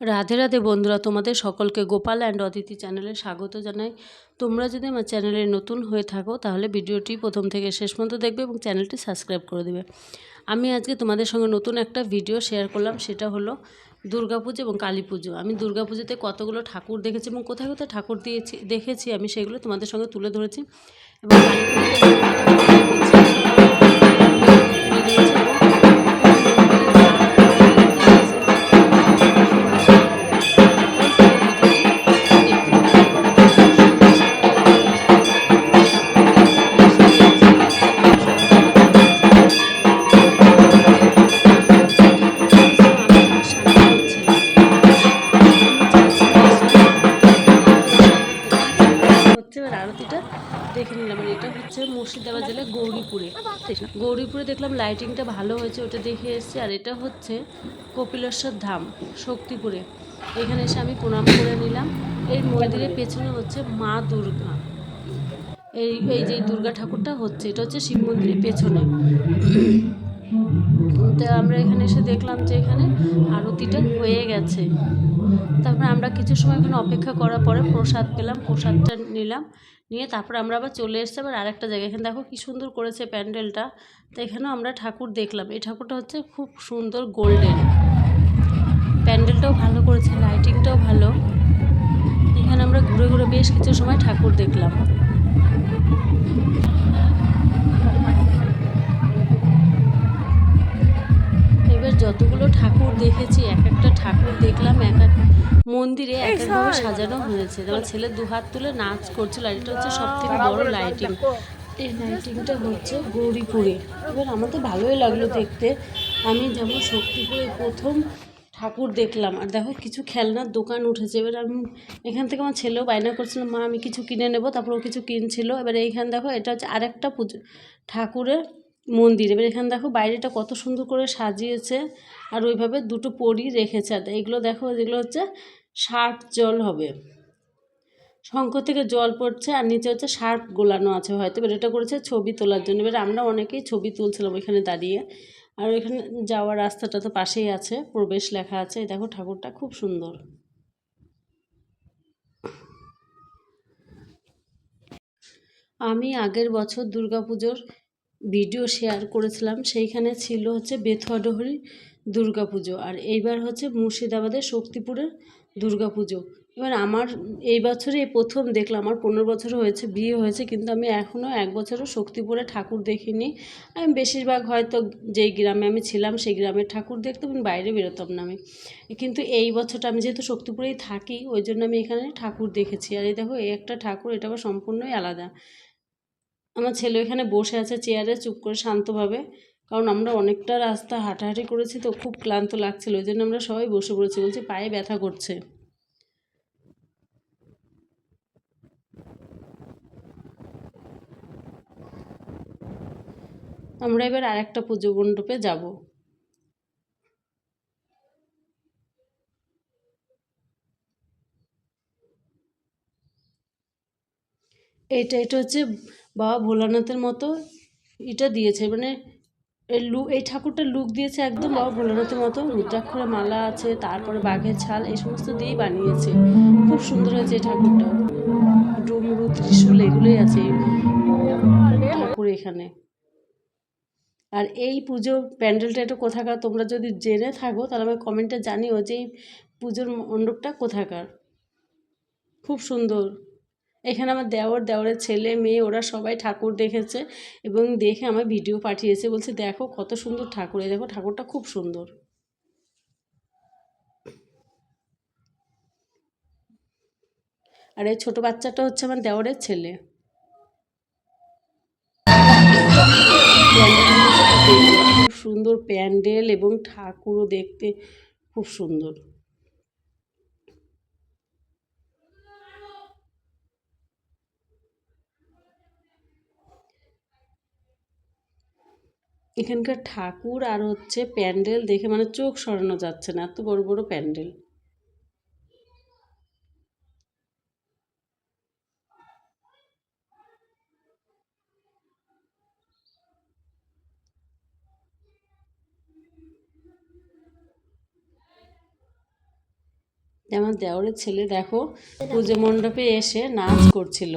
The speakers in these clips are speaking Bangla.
রাধে রাধে বন্ধুরা, তোমাদের সকলকে গোপাল অ্যান্ড অদিতি চ্যানেলে স্বাগত জানাই। তোমরা যদি আমার চ্যানেলে নতুন হয়ে থাকো, তাহলে ভিডিওটি প্রথম থেকে শেষ পর্যন্ত দেখবে এবং চ্যানেলটি সাবস্ক্রাইব করে দেবে। আমি আজকে তোমাদের সঙ্গে নতুন একটা ভিডিও শেয়ার করলাম, সেটা হলো দুর্গাপুজো এবং কালী পুজো। আমি দুর্গাপুজোতে কতগুলো ঠাকুর দেখেছি এবং কোথায় কোথায় ঠাকুর দিয়েছি, দেখেছি, আমি সেগুলো তোমাদের সঙ্গে তুলে ধরেছি। এবং গৌরীপুরে দেখলাম লাইটিংটা ভালো হয়েছে, ওটা দেখে এসেছি। আর এটা হচ্ছে কপিলেশ্বর ধাম, শক্তিপুরে। এখানে এসে আমি প্রণাম করে নিলাম। এই মন্দিরের পেছনে হচ্ছে মা দুর্গা। এই এই যে দুর্গা ঠাকুরটা হচ্ছে, এটা হচ্ছে শিব মন্দিরের পেছনে। তো আমরা এখানে এসে দেখলাম যে এখানে আরতিটা হয়ে গেছে। তারপরে আমরা কিছু সময় এখানে অপেক্ষা করার পরে প্রসাদ পেলাম, প্রসাদটা নিলাম। নিয়ে তারপরে আমরা আবার চলে এসছি আবার আরেকটা জায়গা এখানে দেখো কি সুন্দর করেছে প্যান্ডেলটা। তো এখানেও আমরা ঠাকুর দেখলাম। এই ঠাকুরটা হচ্ছে খুব সুন্দর গোল্ডেন। প্যান্ডেলটাও ভালো করেছে, লাইটিংটাও ভালো। এখানে আমরা ঘুরে ঘুরে বেশ কিছু সময় ঠাকুর দেখলাম। যতগুলো ঠাকুর দেখেছি এক একটা ঠাকুর দেখলাম এক এক মন্দিরে এক একভাবে সাজানো হয়েছে। আমার ছেলে দু হাত তুলে নাচ করছিল আর এটা হচ্ছে সব থেকে বড় লাইটিং এই লাইটিংটা হচ্ছে গৌরীপুরে। এবার আমার তো ভালোই লাগল দেখতে। আমি যেমন শক্তিপুরে প্রথম ঠাকুর দেখলাম। আর দেখো কিছু খেলনার দোকান উঠেছে। এবার আমি এখান থেকে আমার ছেলেও বায়না করছিল মা আমি কিছু কিনে নেব। তারপর ও কিছু কিনছিল। এবার এইখানে দেখো এটা হচ্ছে আরেকটা পুজো ঠাকুরের মন্দির। এবার এখানে দেখো বাইরেটা কত সুন্দর করে সাজিয়েছে আর ওইভাবে দুটো পরি রেখেছে। আর এইগুলো দেখো, যেগুলো হচ্ছে শার্প জল হবে। শঙ্কর থেকে জল পড়ছে আর নিচে হচ্ছে শার্প গোলানো আছে হয়তো। এবার এটা করেছে ছবি তোলার জন্য। এবার আমরা অনেকেই ছবি তুলছিলাম ওইখানে দাঁড়িয়ে। আর ওইখানে যাওয়ার রাস্তাটা তো পাশেই আছে, প্রবেশ লেখা আছে। দেখো ঠাকুরটা খুব সুন্দর। আমি আগের বছর দুর্গাপুজোর ভিডিও শেয়ার করেছিলাম, সেইখানে ছিল হচ্ছে বেথুয়াডহরি দুর্গাপুজো আর এইবার হচ্ছে মুর্শিদাবাদের শক্তিপুরের দুর্গাপুজো এবার আমার এই বছরে এই প্রথম দেখলাম, আমার পনেরো বছর হয়েছে, বিয়ে হয়েছে, কিন্তু আমি এখনও এক বছরও শক্তিপুরে ঠাকুর দেখিনি। আমি বেশিরভাগ হয়তো যেই গ্রামে আমি ছিলাম, সেই গ্রামের ঠাকুর দেখতাম বাইরে বেরোতাম না আমি। কিন্তু এই বছরটা আমি যেহেতু শক্তিপুরেই থাকি, ওই জন্য আমি এখানে ঠাকুর দেখেছি। আর এই দেখো, এই একটা ঠাকুর, এটা আবার সম্পূর্ণই আলাদা। আমার ছেলে এখানে বসে আছে চেয়ারে চুপ করে শান্তভাবে। কারণ আমরা অনেকটা রাস্তা হাঁটাহাঁটি করেছি তো খুব ক্লান্ত লাগছিল, ওই জন্য আমরা সবাই বসে পড়েছি, বলছি পায়ে ব্যথা করছে। আমরা এবার আর একটা পুজো মণ্ডপে যাব। এটা এটা হচ্ছে বাবা ভোলানাথের মতো এটা দিয়েছে মানে এই লু, এই ঠাকুরটা লুক দিয়েছে একদম বাবা ভোলানাথের মতো। রুদ্রাক্ষরে মালা আছে, তারপরে বাঘের ছাল, এই সমস্ত দিয়েই বানিয়েছে। খুব সুন্দর হয়েছে এই ঠাকুরটা। ডুমরু, ত্রিশূল, এগুলোই আছে ঠাকুর এখানে। আর এই পুজো প্যান্ডেলটা একটু কোথাকার, তোমরা যদি জেনে থাকো, তাহলে আমাকে কমেন্টে জানিও যে এই পুজোর মণ্ডপটা কোথাকার। খুব সুন্দর। এখানে আমার দেওর, দেওরের ছেলে, মেয়ে, ওরা সবাই ঠাকুর দেখেছে এবং দেখে আমার ভিডিও পাঠিয়েছে। বলছে, দেখো কত সুন্দর ঠাকুর, এই দেখো ঠাকুরটা খুব সুন্দর। আর এই ছোটো বাচ্চাটা হচ্ছে আমার দেওরের ছেলে। খুব সুন্দর প্যান্ডেল এবং ঠাকুরও দেখতে খুব সুন্দর। এখানকার ঠাকুর আর হচ্ছে প্যান্ডেল দেখে মানে চোখ সরানো যাচ্ছে না, এত বড় বড় প্যান্ডেল। আমার দেওরের ছেলে দেখো, পুজো মণ্ডপে এসে নাচ করছিল।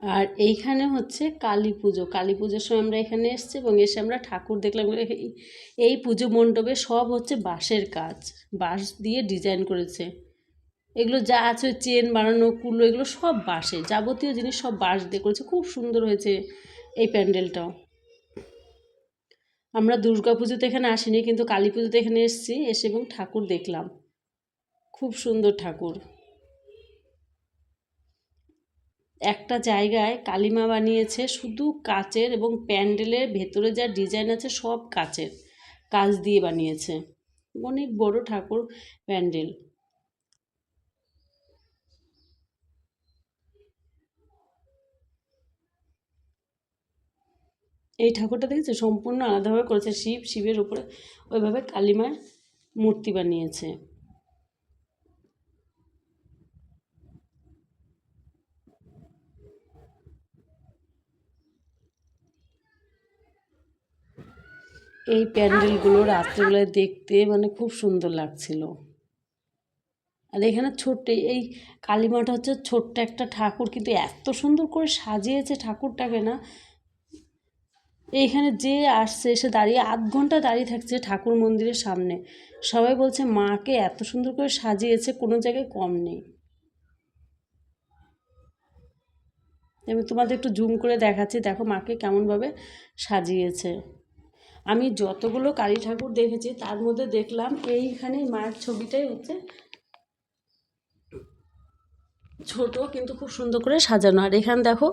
আর এইখানে হচ্ছে কালী পুজো। কালী পুজোর সময় আমরা এখানে এসেছি এবং এসে আমরা ঠাকুর দেখলাম। এই- পুজো মণ্ডপে সব হচ্ছে বাঁশের কাজ। বাঁশ দিয়ে ডিজাইন করেছে। এগুলো যা আছে চেন বানানো, কুলো, এগুলো সব বাঁশে। যাবতীয় জিনিস সব বাঁশ দিয়ে করেছে। খুব সুন্দর হয়েছে এই প্যান্ডেলটাও। আমরা দুর্গা পুজোতে এখানে আসিনি, কিন্তু কালী পুজোতে এখানে এসেছি, এসে এবং ঠাকুর দেখলাম। খুব সুন্দর ঠাকুর। একটা জায়গায় কালিমা বানিয়েছে শুধু কাচের এবং প্যান্ডেলের ভেতরে যা ডিজাইন আছে সব কাচের, কাচ দিয়ে বানিয়েছে। অনেক বড় ঠাকুর প্যান্ডেল। এই ঠাকুরটা দেখেছে? সম্পূর্ণ আলাদাভাবে করেছে। শিব, শিবের উপরে ওইভাবে কালিমার মূর্তি বানিয়েছে। এই প্যান্ডেলগুলো রাত্রেবেলায় দেখতে মানে খুব সুন্দর লাগছিল। আর এখানে ছোট্ট এই কালীমাটা হচ্ছে ছোট্ট একটা ঠাকুর, কিন্তু এত সুন্দর করে সাজিয়েছে ঠাকুরটাকে না। এইখানে যে আসছে, এসে দাঁড়িয়ে আধ ঘণ্টা দাঁড়িয়ে থাকছে ঠাকুর মন্দিরের সামনে। সবাই বলছে, মাকে এত সুন্দর করে সাজিয়েছে, কোনো জায়গায় কম নেই। আমি তোমাদের একটু জুম করে দেখাচ্ছি, দেখো মাকে কেমনভাবে সাজিয়েছে। আমি যতগুলো কালী ঠাকুর দেখেছি, তার মধ্যে দেখলাম এইখানে মায়ের ছবিটাই হচ্ছে ছোট কিন্তু খুব সুন্দর করে সাজানো। আর এখানে দেখো,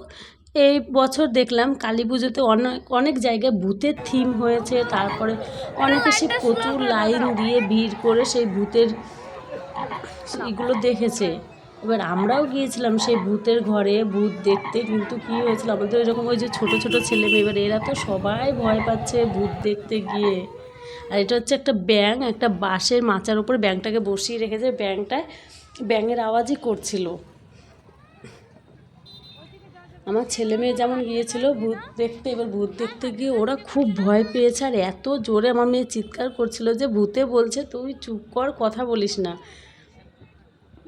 এই বছর দেখলাম কালী পুজোতে অনেক অনেক জায়গায় ভূতের থিম হয়েছে, তারপরে অনেকে সে প্রচুর লাইন দিয়ে ভিড় করে সেই ভূতের এগুলো দেখেছে। এবার আমরাও গিয়েছিলাম সেই ভূতের ঘরে, ভূত দেখতে, কিন্তু কী হয়েছিল? আমাদের এরকম ওই যে ছোটো ছোটো ছেলে মেয়ে, এবার এরা তো সবাই ভয় পাচ্ছে ভূত দেখতে গিয়ে। আর এটা হচ্ছে একটা ব্যাং একটা বাঁশের মাচার উপরে ব্যাংটাকে বসিয়ে রেখেছে। ব্যাংটায় ব্যাঙের আওয়াজই করছিল। আমার ছেলে মেয়ে যেমন গিয়েছিল ভূত দেখতে, এবার ভূত দেখতে গিয়ে ওরা খুব ভয় পেয়েছে। আর এত জোরে আমার মেয়ে চিৎকার করছিল যে ভূতে বলছে, তুই চুপ কর, কথা বলিস না।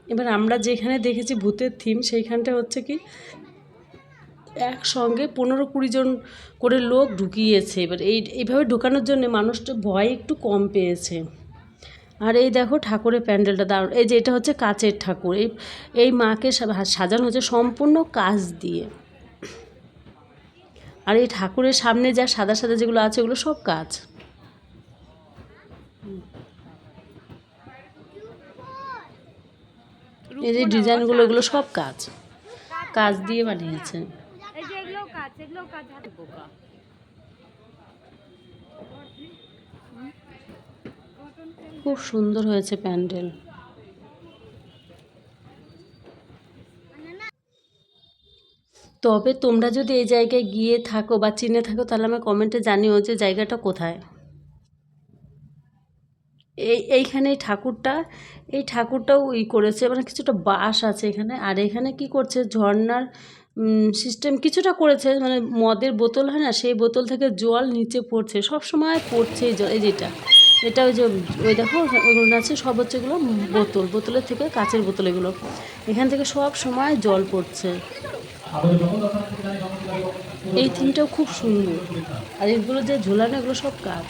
এবার আমরা যেখানে দেখেছি ভূতের থিম সেইখানটা হচ্ছে কি একসঙ্গে পনেরো কুড়ি জন করে লোক ঢুকিয়েছে। এবার এই, এইভাবে ঢুকানোর জন্য মানুষটা ভয় একটু কম পেয়েছে। আর এই দেখো ঠাকুরের প্যান্ডেলটা দারুণ। এই যে এটা হচ্ছে কাচের ঠাকুর। এই এই মাকে সাজানো হচ্ছে সম্পূর্ণ কাজ দিয়ে। আর এই ঠাকুরের সামনে যা সাদা সাদা যেগুলো আছে, ওগুলো সব কাজ এই যে ডিজাইনগুলো এগুলো সব কাজ কাজ দিয়ে বানিয়েছে। খুব সুন্দর হয়েছে প্যান্ডেল। তবে তোমরা যদি এই জায়গায় গিয়ে থাকো বা চিনে থাকো তাহলে আমার কমেন্টে জানিও যে জায়গাটা কোথায়। এই, এইখানে এই ঠাকুরটা, এই ঠাকুরটাও ই করেছে মানে কিছুটা বাঁশ আছে এখানে, আর এখানে কি করছে ঝর্নার সিস্টেম কিছুটা করেছে মানে মদের বোতল হয় না, সেই বোতল থেকে জল নিচে পড়ছে, সব সময় পড়ছে এই জল এই যেটা, এটা ওই যে, ওই দেখো ওইগুলো আছে, সব হচ্ছে এগুলো বোতল, বোতলের থেকে কাচের বোতল এগুলো, এখান থেকে সব সময় জল পড়ছে। এই থিমটাও খুব সুন্দর, আর এগুলো যে ঝোলানো, এগুলো সব কাজ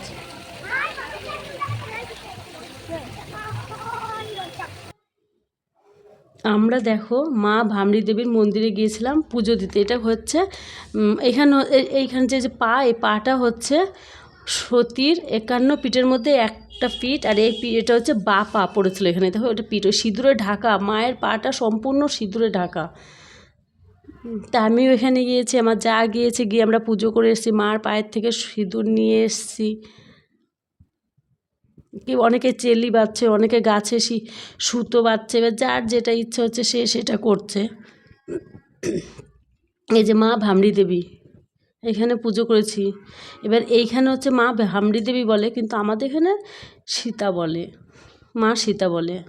আমরা দেখো মা ভামরি দেবীর মন্দিরে গিয়েছিলাম পুজো দিতে। এটা হচ্ছে এখানে এইখানে যে যে পা, এই পাটা হচ্ছে সতীর একান্ন পিঠের মধ্যে একটা পিঠ আর এই এটা হচ্ছে বা পা পড়েছিল এখানে। দেখো, এটা পিঠ সিঁদুরে ঢাকা, মায়ের পাটা সম্পূর্ণ সিঁদুরে ঢাকা। তা আমিও এখানে গিয়েছি, আমার যা গিয়েছে, গিয়ে আমরা পুজো করে এসেছি, মার পায়ের থেকে সিঁদুর নিয়ে এসেছি। কি অনেকে চেলি বাচ্ছে অনেকে গাছে সি- সুতো বাচ্ছে এবার যার যেটা ইচ্ছে হচ্ছে সে সেটা করছে। এই যে মা ভামড়ি দেবী, এখানে পুজো করেছি। এবার এইখানে হচ্ছে মা ভামড়ি দেবী বলে, কিন্তু আমাদের এখানে সীতা বলে, মা সীতা বলে।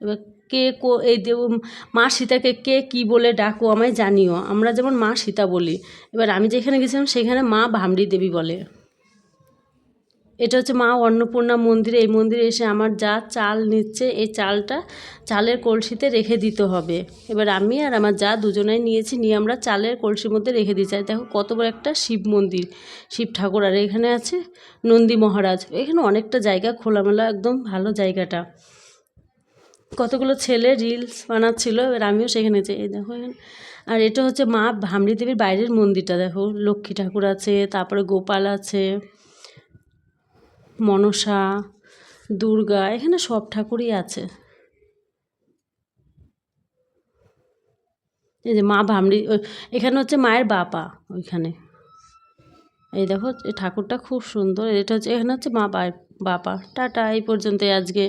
এবার কে কো, এই দেব মা সীতাকে কে কি বলে ডাকো আমায় জানিও, আমরা যেমন মা সীতা বলি। এবার আমি যেখানে গেছিলাম সেখানে মা ভামড়ি দেবী বলে। এটা হচ্ছে মা অন্নপূর্ণা মন্দির। এই মন্দিরে এসে আমার যা চাল নিচ্ছে, এই চালটা চালের কলসিতে রেখে দিতে হবে। এবার আমি আর আমার যা দুজনাই নিয়েছি, নিয়ে আমরা চালের কলসির মধ্যে রেখে দিচ্ছি আর দেখো কত বড় একটা শিব মন্দির। শিব ঠাকুর আর এখানে আছে নন্দী মহারাজ। এখানে অনেকটা জায়গা, খোলামেলা একদম ভালো জায়গাটা। কতগুলো ছেলে রিলস বানাচ্ছিল, এবার আমিও সেখানে যাই। এই দেখো এখানে। আর এটা হচ্ছে মা ভামড়ি দেবীর বাইরের মন্দিরটা। দেখো লক্ষ্মী ঠাকুর আছে, তারপরে গোপাল আছে। মনসা, দুর্গা, এখানে সব ঠাকুরই আছে। এই যে মা ভামড়ি এখানে হচ্ছে মায়ের বাপা ওইখানে। এই দেখো ঠাকুরটা খুব সুন্দর। এটা হচ্ছে, এখানে হচ্ছে মা বাপা টাটা, এই পর্যন্তই আজকে।